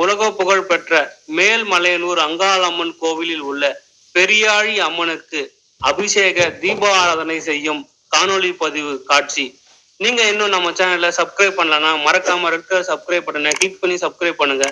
உலக புகழ் பெற்ற மேல்மலையனூர் அங்காளம்மன் கோவிலில் உள்ள பெரியாழி அம்மனுக்கு அபிஷேக தீபாராதனை செய்யும் காணொளி பதிவு காட்சி. நீங்க இன்னும் நம்ம சேனல்ல சப்ஸ்கிரைப் பண்ணலன்னா மறக்காம இருக்க சப்ஸ்கிரைப் பட்டனை கிளிக் பண்ணி சப்ஸ்கிரைப் பண்ணுங்க.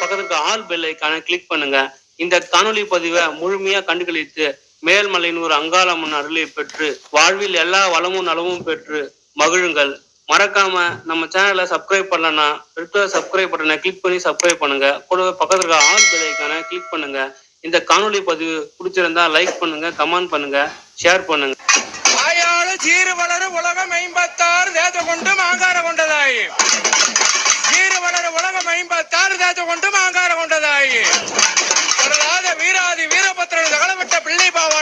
பக்கத்துக்கு ஆல் பெல் ஐக்கான கிளிக் பண்ணுங்க. இந்த காணொளி பதிவை முழுமையா கண்டுகளித்து மேல்மலையனூர் அங்காளம்மன் அருளை பெற்று வாழ்வில் எல்லா வளமும் நலமும் பெற்று மகிழுங்கள். மறக்காம நம்ம சேனலை சப்ஸ்கிரைப் பண்ணலன்னா இருக்க சப்ஸ்கிரைப் பட்டனை கிளிக் பண்ணி சப்ஸ்கிரைப் பண்ணுங்க. கூடவே பக்கத்துல இருக்க ஆல் பெல் ஐக்கான கிளிக் பண்ணுங்க. இந்த காணொளி பதிவு பிடிச்சிருந்தா லைக் பண்ணுங்க கமெண்ட் பண்ணுங்க ஷேர் பண்ணுங்க. ஆயாளு சீறு வளர உலகம் ஐம்பத்தாறு தேச கொண்டு மாங்கார கொண்டதாயி. சீறு வளர உலகம் ஐம்பத்தாறு தேச கொண்டு மாங்கார கொண்டதாயி. வீராதி வீரபத்திரன் தகலவிட்ட பிள்ளை பாவாடராயணும்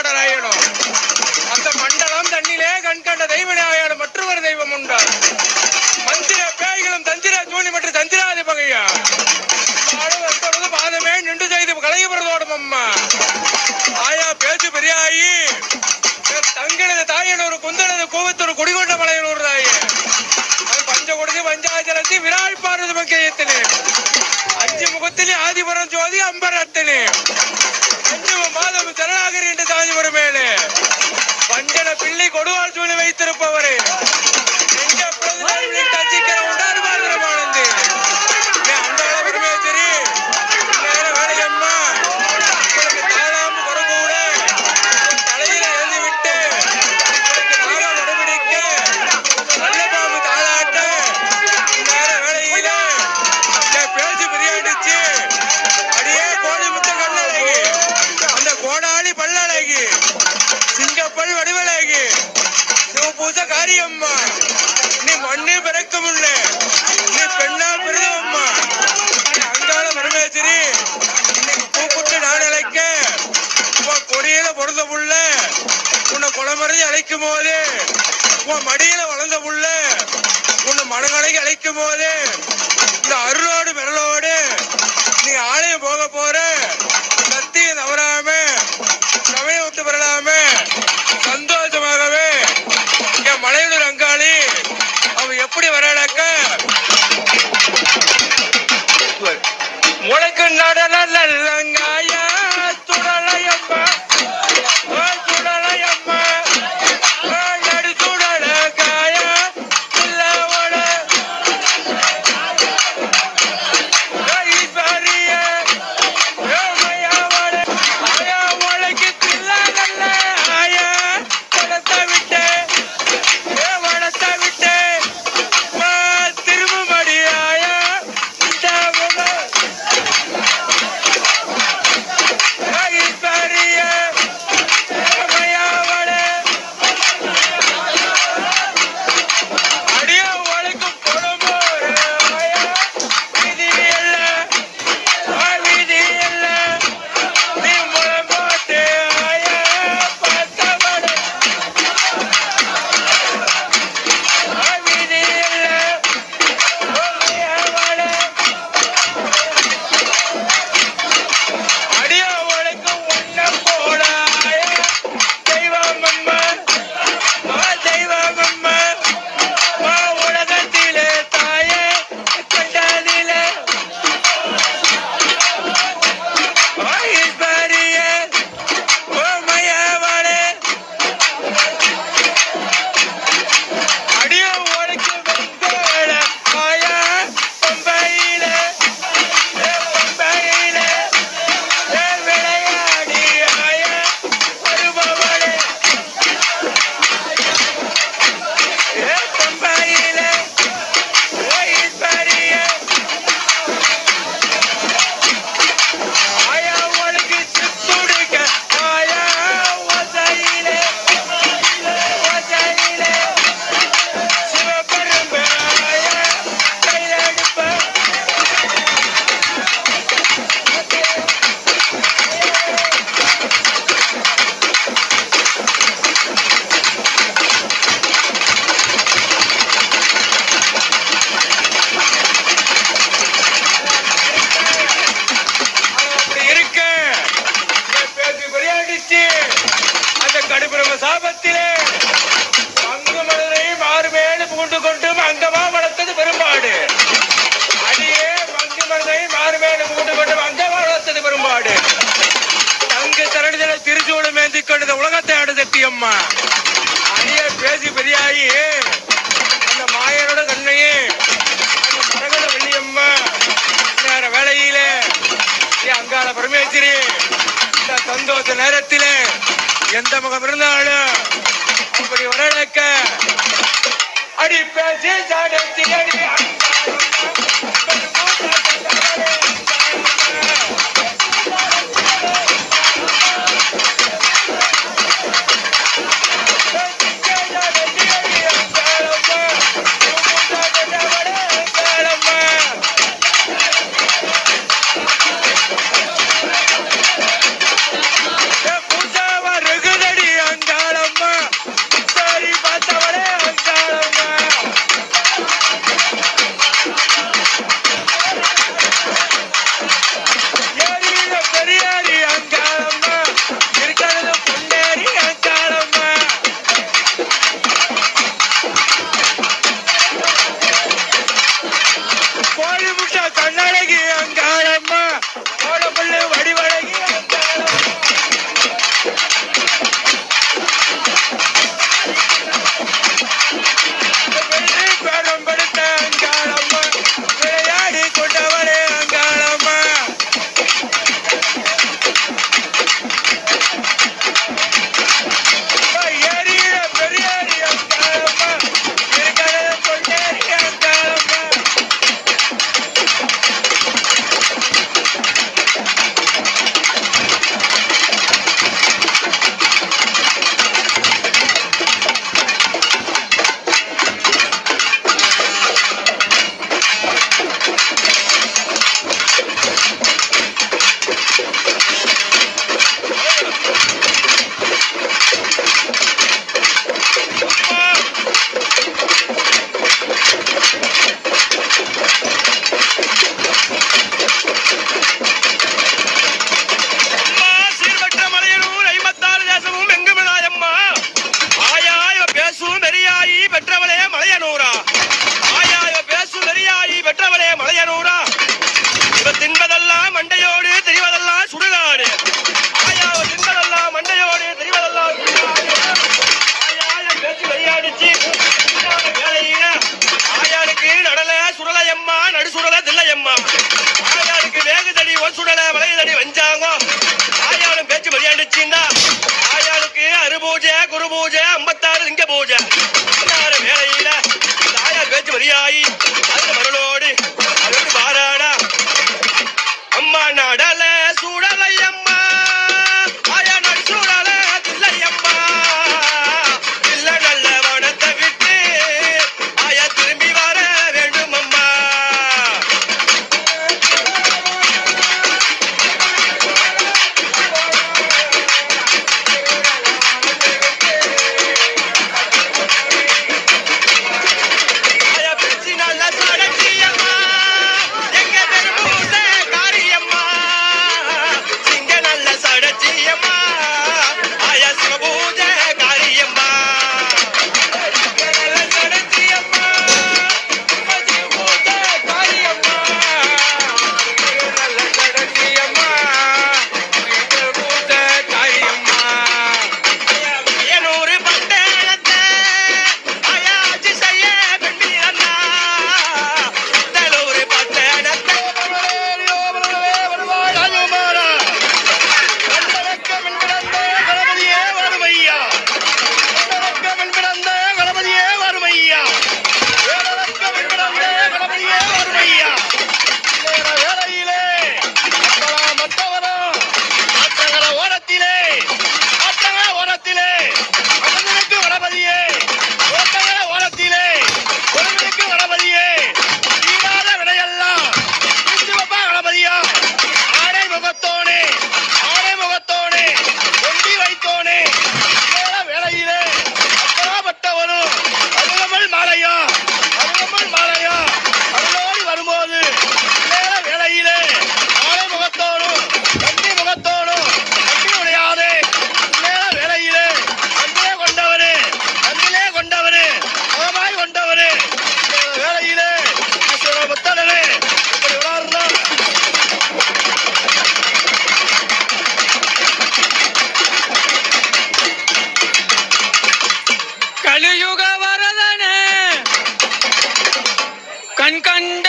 குந்தனது குடிகொண்ட மலையில் தாயே அது பஞ்சகுடிது விரால் பாரத மக்கியத்திலே அஞ்சு முகத்திலே ஆதிபுரம் ஜோதி அம்பரத்தினே அஞ்சு மாதம் ஜனநாகரி என்று தாஜிபுரம் மேலே. பஞ்சன பிள்ளை கொடுவாள் சூழி சிவபூச காரியம்மா. நீ மண்ணு பிறக்க முடியல நீ பெண்ணா பிறந்தவம்மா. நீ அங்காள பரமேஸ்வரி இன்னைக்கு கூப்பிட்டு நான் அழைக்க உன் கொடியில பிறந்த புள்ள உன்னை குளமறைஞ்சு அழைக்கும் போது உன் மடியில வளர்ந்த புள்ள உன்னை மனங்களைக்கு அழைக்கும் போது இந்த அருளோடு விரலோடு நீ ஆலயம் போக போற அம்மா அரிய பேசி பெரியாயி அந்த மாயனோட கண்ணையே அந்த மரகட வெள்ளியம்மா நேர வேளையிலே ஏ அங்காள பரமேஸ்வரி இந்த சந்தோஷ நேரத்தில் எந்த முகம் இருந்தாலும் அப்படி வரவேற்க அடி பேசி சாடத்தி அடி அவன் சுடல வளையதடி வஞ்சாங்கோ ஆயாளும் பேச்சு வெளியாண்டுச்சுன்னா ஆயாளுக்கு அரு பூஜை குரு பூஜை ஐம்பத்தாறு லிங்க பூஜை. வேலையில ஆயா ஆயாள் பேச்சு வெளியாகி அதுல கலியுக வரதனே. கண்கண்ட